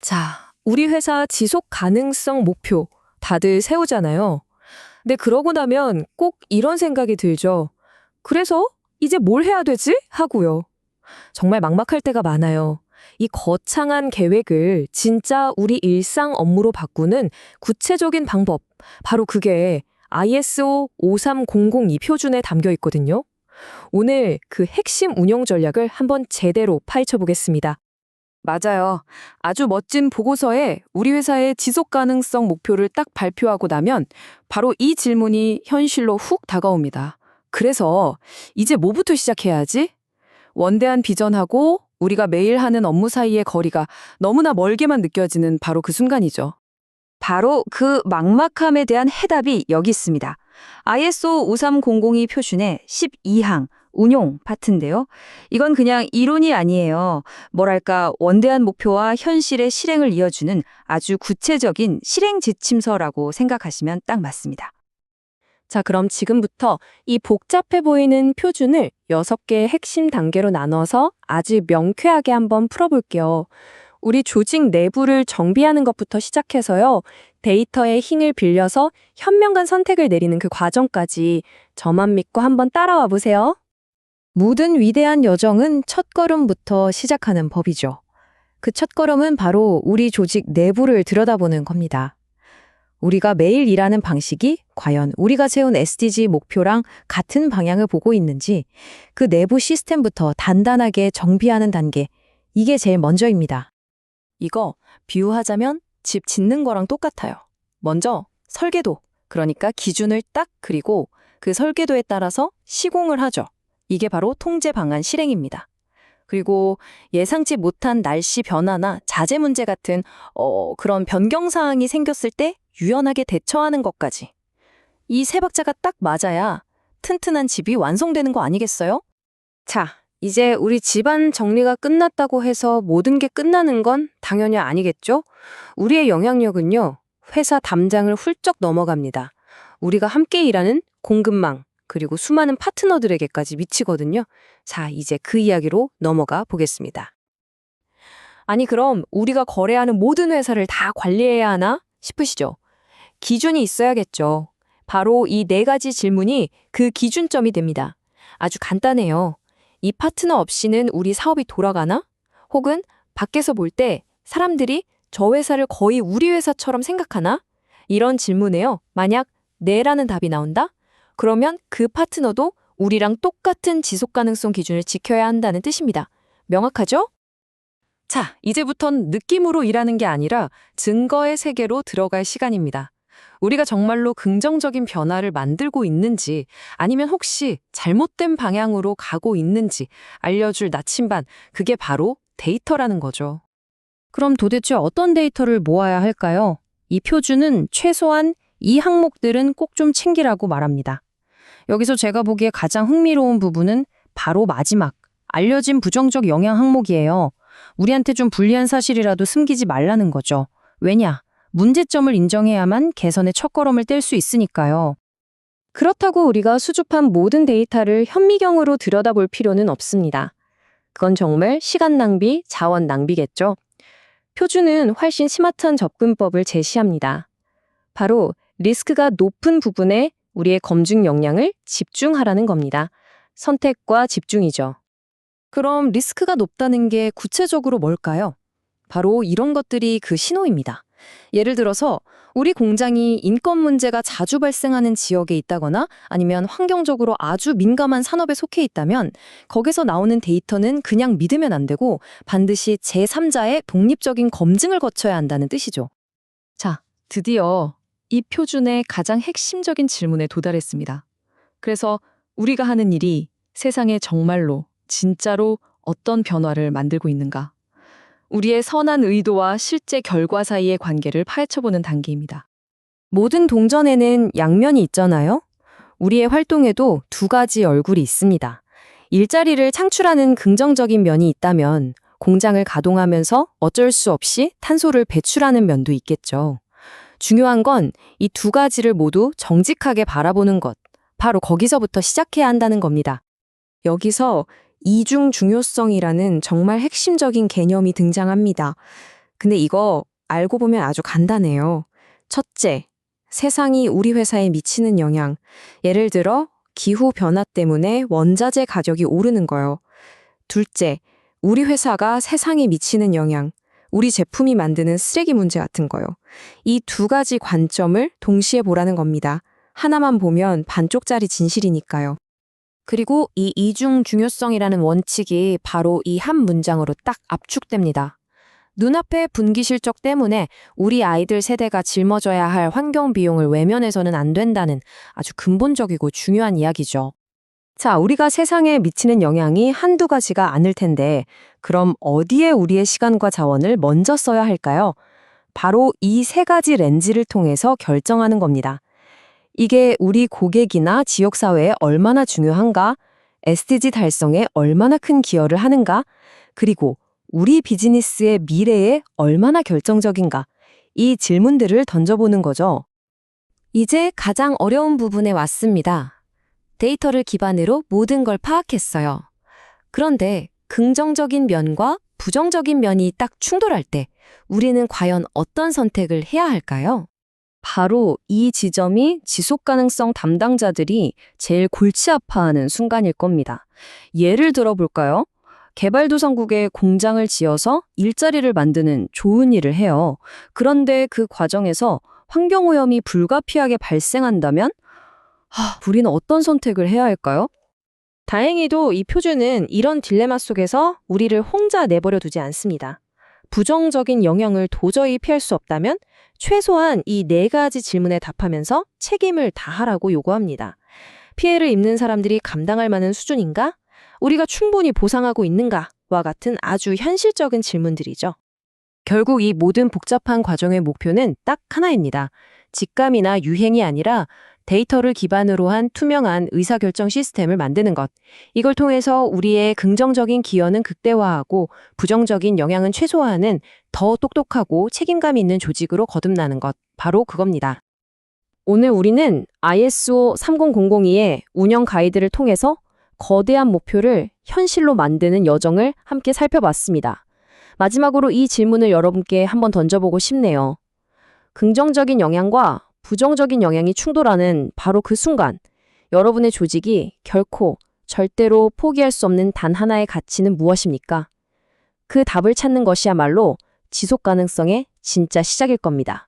자, 우리 회사 지속 가능성 목표 다들 세우잖아요. 근데 그러고 나면 꼭 이런 생각이 들죠. 그래서 이제 뭘 해야 되지? 하고요. 정말 막막할 때가 많아요. 이 거창한 계획을 진짜 우리 일상 업무로 바꾸는 구체적인 방법, 바로 그게 ISO 53002 표준에 담겨 있거든요. 오늘 그 핵심 운영 전략을 한번 제대로 파헤쳐 보겠습니다. 맞아요. 아주 멋진 보고서에 우리 회사의 지속 가능성 목표를 딱 발표하고 나면 바로 이 질문이 현실로 훅 다가옵니다. 그래서 이제 뭐부터 시작해야지? 원대한 비전하고 우리가 매일 하는 업무 사이의 거리가 너무나 멀게만 느껴지는 바로 그 순간이죠. 바로 그 막막함에 대한 해답이 여기 있습니다. ISO 53002 표준의 12항 운용 파트인데요. 이건 그냥 이론이 아니에요. 뭐랄까 원대한 목표와 현실의 실행을 이어주는 아주 구체적인 실행 지침서라고 생각하시면 딱 맞습니다. 자, 그럼 지금부터 이 복잡해 보이는 표준을 6개의 핵심 단계로 나눠서 아주 명쾌하게 한번 풀어볼게요. 우리 조직 내부를 정비하는 것부터 시작해서요. 데이터의 힘을 빌려서 현명한 선택을 내리는 그 과정까지 저만 믿고 한번 따라와 보세요. 모든 위대한 여정은 첫걸음부터 시작하는 법이죠. 그 첫걸음은 바로 우리 조직 내부를 들여다보는 겁니다. 우리가 매일 일하는 방식이 과연 우리가 세운 SDG 목표랑 같은 방향을 보고 있는지 그 내부 시스템부터 단단하게 정비하는 단계, 이게 제일 먼저입니다. 이거 비유하자면 집 짓는 거랑 똑같아요. 먼저 설계도, 그러니까 기준을 딱 그리고 그 설계도에 따라서 시공을 하죠. 이게 바로 통제 방안 실행입니다. 그리고 예상치 못한 날씨 변화나 자재 문제 같은 어, 그런 변경 사항이 생겼을 때 유연하게 대처하는 것까지. 이 세 박자가 딱 맞아야 튼튼한 집이 완성되는 거 아니겠어요? 자, 이제 우리 집안 정리가 끝났다고 해서 모든 게 끝나는 건 당연히 아니겠죠? 우리의 영향력은요, 회사 담장을 훌쩍 넘어갑니다. 우리가 함께 일하는 공급망, 그리고 수많은 파트너들에게까지 미치거든요. 자, 이제 그 이야기로 넘어가 보겠습니다. 아니, 그럼 우리가 거래하는 모든 회사를 다 관리해야 하나 싶으시죠? 기준이 있어야겠죠. 바로 이 네 가지 질문이 그 기준점이 됩니다. 아주 간단해요. 이 파트너 없이는 우리 사업이 돌아가나? 혹은 밖에서 볼 때 사람들이 저 회사를 거의 우리 회사처럼 생각하나? 이런 질문에요. 만약 네라는 답이 나온다? 그러면 그 파트너도 우리랑 똑같은 지속 가능성 기준을 지켜야 한다는 뜻입니다. 명확하죠? 자, 이제부턴 느낌으로 일하는 게 아니라 증거의 세계로 들어갈 시간입니다. 우리가 정말로 긍정적인 변화를 만들고 있는지 아니면 혹시 잘못된 방향으로 가고 있는지 알려줄 나침반, 그게 바로 데이터라는 거죠. 그럼 도대체 어떤 데이터를 모아야 할까요? 이 표준은 최소한 이 항목들은 꼭 좀 챙기라고 말합니다. 여기서 제가 보기에 가장 흥미로운 부분은 바로 마지막, 알려진 부정적 영향 항목이에요. 우리한테 좀 불리한 사실이라도 숨기지 말라는 거죠. 왜냐? 문제점을 인정해야만 개선의 첫걸음을 뗄 수 있으니까요. 그렇다고 우리가 수집한 모든 데이터를 현미경으로 들여다볼 필요는 없습니다. 그건 정말 시간 낭비, 자원 낭비겠죠. 표준은 훨씬 스마트한 접근법을 제시합니다. 바로 리스크가 높은 부분에 우리의 검증 역량을 집중하라는 겁니다. 선택과 집중이죠. 그럼 리스크가 높다는 게 구체적으로 뭘까요? 바로 이런 것들이 그 신호입니다. 예를 들어서 우리 공장이 인권 문제가 자주 발생하는 지역에 있다거나 아니면 환경적으로 아주 민감한 산업에 속해 있다면 거기서 나오는 데이터는 그냥 믿으면 안 되고 반드시 제3자의 독립적인 검증을 거쳐야 한다는 뜻이죠. 자, 드디어 이 표준의 가장 핵심적인 질문에 도달했습니다. 그래서 우리가 하는 일이 세상에 정말로 진짜로 어떤 변화를 만들고 있는가? 우리의 선한 의도와 실제 결과 사이의 관계를 파헤쳐보는 단계입니다. 모든 동전에는 양면이 있잖아요? 우리의 활동에도 두 가지 얼굴이 있습니다. 일자리를 창출하는 긍정적인 면이 있다면 공장을 가동하면서 어쩔 수 없이 탄소를 배출하는 면도 있겠죠. 중요한 건 이 두 가지를 모두 정직하게 바라보는 것. 바로 거기서부터 시작해야 한다는 겁니다. 여기서 이중 중요성이라는 정말 핵심적인 개념이 등장합니다. 근데 이거 알고 보면 아주 간단해요. 첫째, 세상이 우리 회사에 미치는 영향. 예를 들어, 기후 변화 때문에 원자재 가격이 오르는 거요. 둘째, 우리 회사가 세상에 미치는 영향. 우리 제품이 만드는 쓰레기 문제 같은 거요. 이 두 가지 관점을 동시에 보라는 겁니다. 하나만 보면 반쪽짜리 진실이니까요. 그리고 이 이중 중요성이라는 원칙이 바로 이 한 문장으로 딱 압축됩니다. 눈앞의 분기 실적 때문에 우리 아이들 세대가 짊어져야 할 환경 비용을 외면해서는 안 된다는 아주 근본적이고 중요한 이야기죠. 자, 우리가 세상에 미치는 영향이 한두 가지가 아닐 텐데, 그럼 어디에 우리의 시간과 자원을 먼저 써야 할까요? 바로 이 세 가지 렌즈를 통해서 결정하는 겁니다. 이게 우리 고객이나 지역사회에 얼마나 중요한가, SDG 달성에 얼마나 큰 기여를 하는가, 그리고 우리 비즈니스의 미래에 얼마나 결정적인가, 이 질문들을 던져보는 거죠. 이제 가장 어려운 부분에 왔습니다. 데이터를 기반으로 모든 걸 파악했어요. 그런데 긍정적인 면과 부정적인 면이 딱 충돌할 때 우리는 과연 어떤 선택을 해야 할까요? 바로 이 지점이 지속 가능성 담당자들이 제일 골치 아파하는 순간일 겁니다. 예를 들어 볼까요? 개발도상국에 공장을 지어서 일자리를 만드는 좋은 일을 해요. 그런데 그 과정에서 환경오염이 불가피하게 발생한다면 하, 우리는 어떤 선택을 해야 할까요? 다행히도 이 표준은 이런 딜레마 속에서 우리를 혼자 내버려 두지 않습니다. 부정적인 영향을 도저히 피할 수 없다면 최소한 이 네 가지 질문에 답하면서 책임을 다하라고 요구합니다. 피해를 입는 사람들이 감당할 만한 수준인가? 우리가 충분히 보상하고 있는가?와 같은 아주 현실적인 질문들이죠. 결국 이 모든 복잡한 과정의 목표는 딱 하나입니다. 직감이나 유행이 아니라 데이터를 기반으로 한 투명한 의사결정 시스템을 만드는 것. 이걸 통해서 우리의 긍정적인 기여는 극대화하고 부정적인 영향은 최소화하는 더 똑똑하고 책임감 있는 조직으로 거듭나는 것. 바로 그겁니다. 오늘 우리는 ISO 30002의 운영 가이드를 통해서 거대한 목표를 현실로 만드는 여정을 함께 살펴봤습니다. 마지막으로 이 질문을 여러분께 한번 던져보고 싶네요. 긍정적인 영향과 부정적인 영향이 충돌하는 바로 그 순간, 여러분의 조직이 결코 절대로 포기할 수 없는 단 하나의 가치는 무엇입니까? 그 답을 찾는 것이야말로 지속 가능성의 진짜 시작일 겁니다.